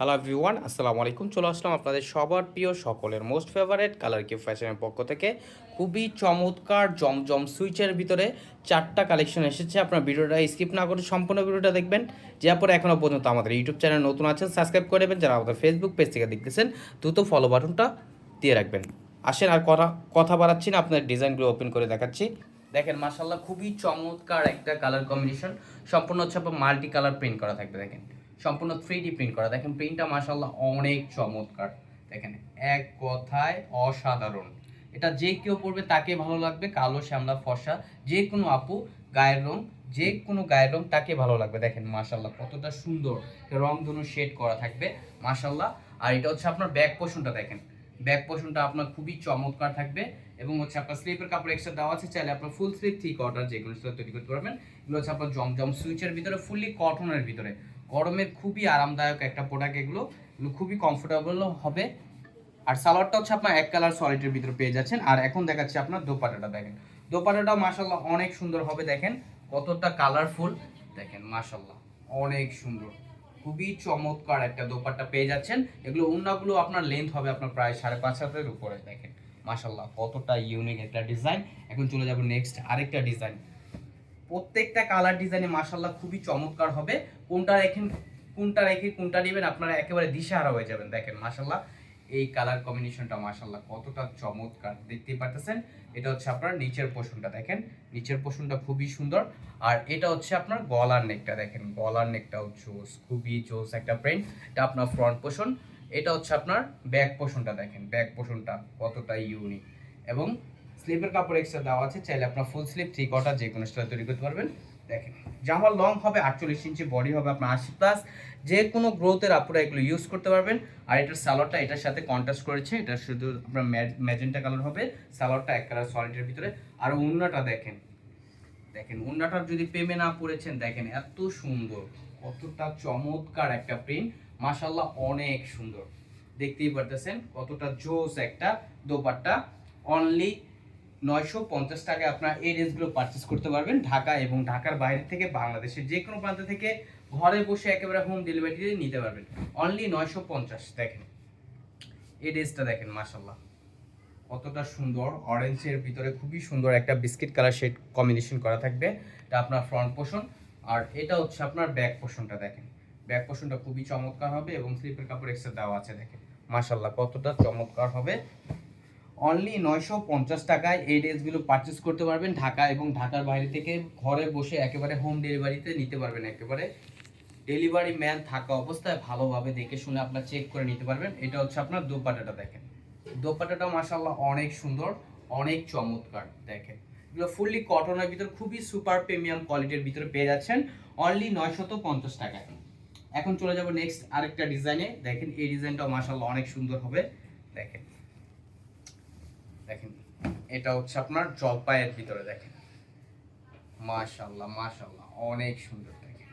Hello everyone আসসালামু আলাইকুম। চলে আসলাম আপনাদের সবার প্রিয় সকলের মোস্ট ফেভারেট কালার কিউ ফ্যাশনের পক্ষ থেকে। খুবই চমৎকার, জমজম সুইচের ভিতরে চারটা কালেকশন এসেছে। আপনার ভিডিওটা স্কিপ না করে সম্পূর্ণ ভিডিওটা দেখবেন। যে পরে এখনও পর্যন্ত আমাদের ইউটিউব চ্যানেল নতুন আছেন সাবস্ক্রাইব করে দেবেন যারা আমাদের ফেসবুক পেজ থেকে দেখতেছেন, দ্রুত ফলো বাটনটা দিয়ে রাখবেন। আসেন আর কথা কথা বাড়াচ্ছি না আপনার ডিজাইনগুলো ওপেন করে দেখাচ্ছি। দেখেন মাসাল্লাহ খুবই চমৎকার একটা কালার কম্বিনেশন সম্পূর্ণ হচ্ছে আপনার মাল্টি কালার প্রিন্ট করা থাকবে, দেখেন। সম্পূর্ণ থ্রি ডি প্রিন্ট করা। দেখেন প্রিন্টটা মাসাল্লাহ অনেক চমৎকার। দেখেন, এক কথায় অসাধারণ। এটা যে কেউ পড়বে তাকে ভালো লাগবে, কালো, শ্যামলা, ফর্সা, যে কোনো আপু, গায়ের রং, যে কোনো গায়ের রং তাকে ভালো লাগবে। দেখেন মাসাল্লাহ কতটা সুন্দর রং ধনু শেড করা থাকবে মাসাল্লাহ আর এটা হচ্ছে আপনার ব্যাক পোষণটা দেখেন। ব্যাক পোষণটা আপনার খুবই চমৎকার থাকবে এবং হচ্ছে আপনার স্লিপের কাপড় এক্সট্রা দেওয়া আছে, চাইলে আপনার ফুল স্লিপ থ্রি কটার যে কোনো স্লিপ তৈরি করতে পারবেন। এগুলো হচ্ছে আপনার জমজম সুইচের ভিতরে ফুললি কটনের ভিতরে। গরমের খুবই আরামদায়ক একটা প্রোডাক্ট এগুলো। খুবই কমফোর্টেবল হবে। আর সালোয়ারটা হচ্ছে আপনার এক কালার সলিডের ভিতরে পেয়ে যাচ্ছেন। আর এখন দেখাচ্ছি আপনার দোপাটাটা দেখেন। দোপাটাটাও মাসাল্লাহ অনেক সুন্দর হবে, দেখেন। কতটা কালারফুল দেখেন মাসাল্লাহ অনেক সুন্দর। খুবই চমৎকার একটা দোপাট্টা পেয়ে যাচ্ছেন। এগুলো উন্নাগুলো আপনার লেন্থ হবে আপনার প্রায় সাড়ে পাঁচ হাতের উপরে, দেখেন। মাসাল্লাহ কতটা ইউনিক একটা ডিজাইন এখন চলে যাব নেক্সট আরেকটা ডিজাইন প্রত্যেকটা কালার ডিজাইনে মাসাল্লাহ খুবই চমৎকার হবে। কোনটা রেখেন কোনটা রেখে কোনটা নেবেন, আপনারা একেবারে দিশাহারা হয়ে যাবেন। দেখেন মাসাল্লাহ এই কালার কম্বিনেশনটা মাসাল্লাহ কতটা চমৎকার দেখতেই পারতেছেন। এটা হচ্ছে আপনার নিচের পোষণটা, দেখেন। নিচের পোষণটা খুবই সুন্দর। আর এটা হচ্ছে আপনার গলার নেকটা দেখেন। গলার নেকটাও জোস, খুবই জোস একটা প্রিন্ট এটা আপনার ফ্রন্ট পোষণ। এটা হচ্ছে আপনার ব্যাক পোষণটা, দেখেন। ব্যাক পোষণটা কতটা ইউনিক এবং স্লিপের কাপড় এক্সট্রা দেওয়া আছে। চাইলে আপনার ফুল স্লিপ থ্রি কটা যে কোনো স্টাইল তৈরি করতে পারবেন। দেখেন জামার লং হবে আটচল্লিশ ইঞ্চি বডি হবে আপনার আশি প্লাস যে কোনো গ্রোথের আপনারা এগুলো ইউজ করতে পারবেন। আর এটার সালোয়ারটা এটার সাথে কন্ট্রাস্ট করেছে, এটা শুধু আপনার ম্যাজেন্টা কালার হবে সালোয়ারটা এক কালার সলিডের ভিতরে। আর উন্নাটা দেখেন দেখেন, উন্নাটার যদি প্রেমে না পড়েছেন, দেখেন এত সুন্দর, কতটা চমৎকার একটা প্রিন্ট মাশাল্লাহ অনেক সুন্দর। দেখতেই পারতেছেন কতটা জোস একটা দোপাট্টা অনলি নয়শো পঞ্চাশ টাকায় আপনার এই ড্রেসগুলো পারচেস করতে পারবেন ঢাকা এবং ঢাকার বাইরে থেকে বাংলাদেশের যে কোনো প্রান্ত থেকে ঘরে বসে একেবারে হোম ডেলিভারি নিতে পারবেন। অনলি নয়শো পঞ্চাশ, দেখেন। এই ড্রেসটা দেখেন মাশাল্লাহ কতটা সুন্দর অরেঞ্জের ভিতরে খুবই সুন্দর একটা বিস্কিট কালার শেড কম্বিনেশন করা থাকবে। এটা আপনার ফ্রন্ট পোষণ আর এটা হচ্ছে আপনার ব্যাক পোষণটা দেখেন। ব্যাক পোষণটা খুবই চমৎকার হবে এবং স্লিপের কাপড় এক্সট্রা দেওয়া আছে, দেখেন। মাশাল্লাহ কতটা চমৎকার হবে। অনলি নয়শো পঞ্চাশ টাকায় এই ড্রেসগুলো পারচেস করতে পারবেন ঢাকা এবং ঢাকার বাইরে থেকে ঘরে বসে একেবারে হোম ডেলিভারিতে নিতে পারবেন একেবারে ডেলিভারি ম্যান থাকা অবস্থায় ভালোভাবে দেখে শুনে আপনার চেক করে নিতে পারবেন। এটা হচ্ছে আপনার দোপাটাটা দেখেন। দোপাটাটা মাসাল্লাহ অনেক সুন্দর, অনেক চমৎকার দেখেন। এগুলো ফুললি কটনের ভিতর খুবই সুপার প্রিমিয়াম কোয়ালিটির ভিতরে পেয়ে যাচ্ছেন অনলি নয়শত পঞ্চাশ টাকায়। এখন চলে যাব নেক্সট আরেকটা ডিজাইনে দেখেন এই ডিজাইনটাও মাসাল্লাহ অনেক সুন্দর হবে। দেখেন। দেখেন, এটা হচ্ছে আপনার জলপাইয়ের ভিতরে, দেখেন। মাশাল্লাহ মাশাল্লাহ অনেক সুন্দর, দেখেন।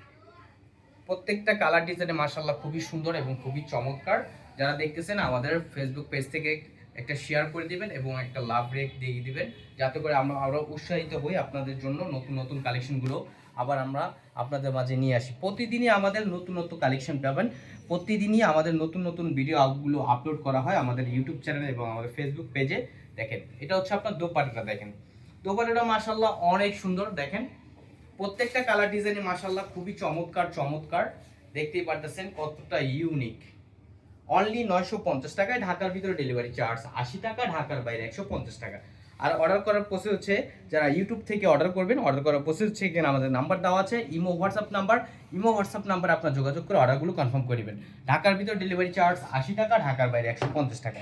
প্রত্যেকটা কালার ডিজাইনে মাশাল্লাহ খুবই সুন্দর এবং খুবই চমৎকার। যারা দেখতেছেন, আমাদের ফেসবুক পেজ থেকে একটা শেয়ার করে দিবেন এবং একটা লাভ রেক দিয়ে দিবেন। যাতে করে আমরা আরও উৎসাহিত হই আপনাদের জন্য নতুন নতুন কালেকশনগুলো আবার আমরা আপনাদের মাঝে নিয়ে আসি। প্রতিদিনই আমাদের নতুন নতুন কালেকশন পাবেন। প্রতিদিনই আমাদের নতুন নতুন ভিডিও গুলো আপলোড করা হয় আমাদের ইউটিউব চ্যানেল এবং আমাদের ফেসবুক পেজে দেখেন, এটা হচ্ছে আপনার দোপাটাটা দেখেন। দোপাটাটা মাসাল্লাহ অনেক সুন্দর, দেখেন। প্রত্যেকটা কালার ডিজাইনে মাসাল্লাহ খুবই চমৎকার চমৎকার। দেখতেই পারতেছেন কতটা ইউনিক অনলি নয়শো পঞ্চাশ টাকায় ঢাকার ভিতরে ডেলিভারি চার্জ আশি টাকা ঢাকার বাইরে, একশো পঞ্চাশ টাকা। আর অর্ডার করার প্রসেস হচ্ছে, যারা ইউটিউব থেকে অর্ডার করবেন অর্ডার করার প্রসেস হচ্ছে এখানে আমাদের নাম্বার দেওয়া আছে, imo WhatsApp number imo WhatsApp number আপনার যোগাযোগ করে অর্ডারগুলো কনফার্ম করবেন ঢাকার ভিতর ডেলিভারি চার্জ আশি টাকা, ঢাকার বাইরে, একশো পঞ্চাশ টাকা।